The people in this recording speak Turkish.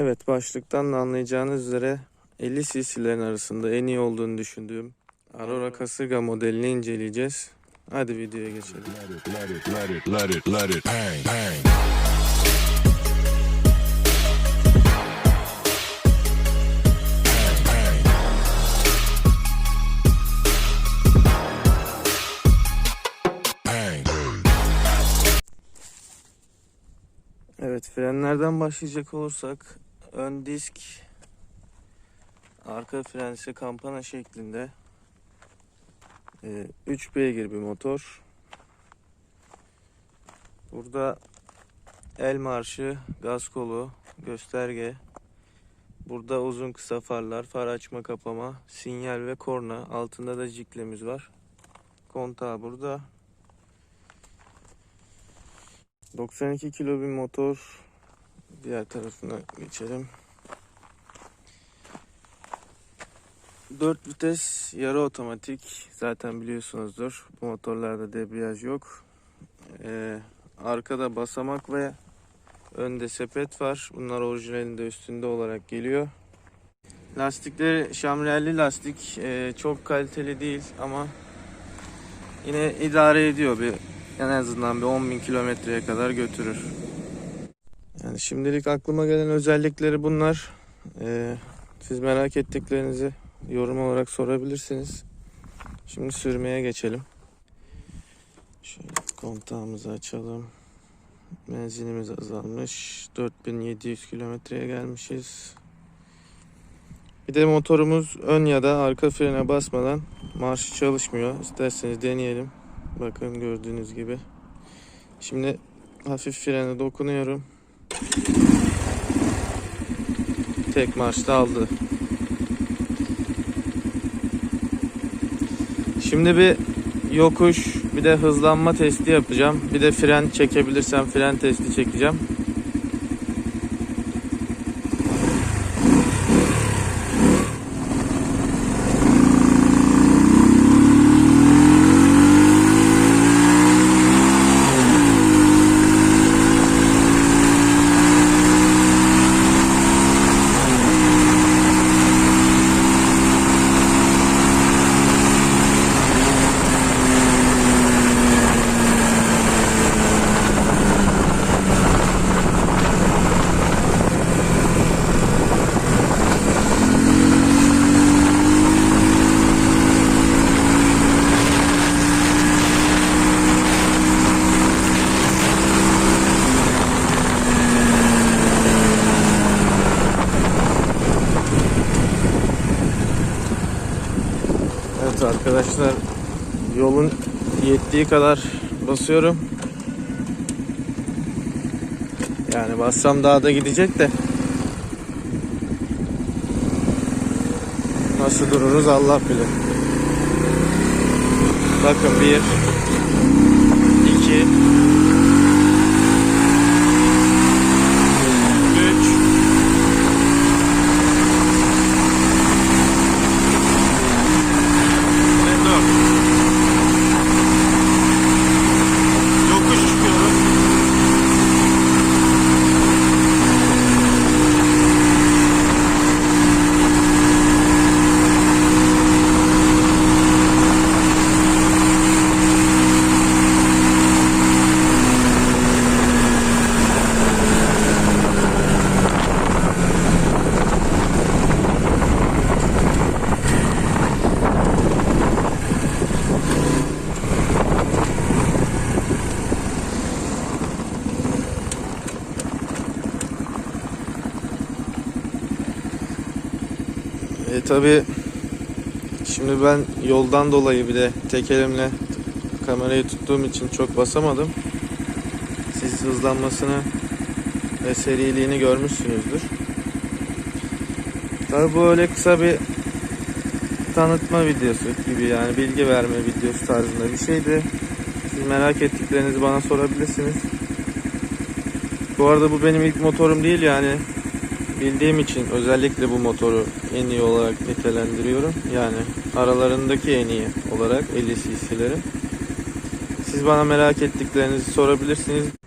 Evet başlıktan da anlayacağınız üzere 50 cc'lerin arasında en iyi olduğunu düşündüğüm Aurora Kasırga modelini inceleyeceğiz. Hadi videoya geçelim. Evet frenlerden başlayacak olursak ön disk arka fren ise kampana şeklinde Ee, 3 beygir bir motor. Burada el marşı, gaz kolu, gösterge. Burada uzun kısa farlar, far açma kapama, sinyal ve korna. Altında da jiklemiz var. Kontağı burada. 92 kilo bir motor. Diğer tarafına geçelim. 4 vites yarı otomatik. Zaten biliyorsunuzdur. Bu motorlarda debriyaj yok. Ee, arkada basamak ve önde sepet var. Bunlar orijinalinde üstünde olarak geliyor. Lastikleri şamrelli lastik. Ee, çok kaliteli değil ama yine idare ediyor bir en azından bir 10.000 kilometreye kadar götürür. Şimdilik aklıma gelen özellikleri bunlar. Ee, siz merak ettiklerinizi yorum olarak sorabilirsiniz. Şimdi sürmeye geçelim. Şöyle kontağımızı açalım. Benzinimiz azalmış. 4700 kilometreye gelmişiz. Bir de motorumuz ön ya da arka frene basmadan marşı çalışmıyor. İsterseniz deneyelim. Bakın gördüğünüz gibi. Şimdi hafif frene dokunuyorum. Tek marşta aldı. Şimdi bir yokuş, bir de hızlanma testi yapacağım. Bir de fren çekebilirsem fren testi çekeceğim. Evet arkadaşlar yolun yettiği kadar basıyorum. Yani bassam daha da gidecek de. Nasıl dururuz Allah bilir. Bakın bir, iki, E tabi şimdi ben yoldan dolayı bir de tek elimle kamerayı tuttuğum için çok basamadım. Siz hızlanmasını ve seriliğini görmüşsünüzdür. Tabi bu öyle kısa bir tanıtma videosu gibi yani bilgi verme videosu tarzında bir şeydi. Siz merak ettiklerinizi bana sorabilirsiniz. Bu arada bu benim ilk motorum değil yani bildiğim için özellikle bu motoru en iyi olarak nitelendiriyorum. Yani aralarındaki en iyi olarak 50 cc'leri. Siz bana merak ettiklerinizi sorabilirsiniz.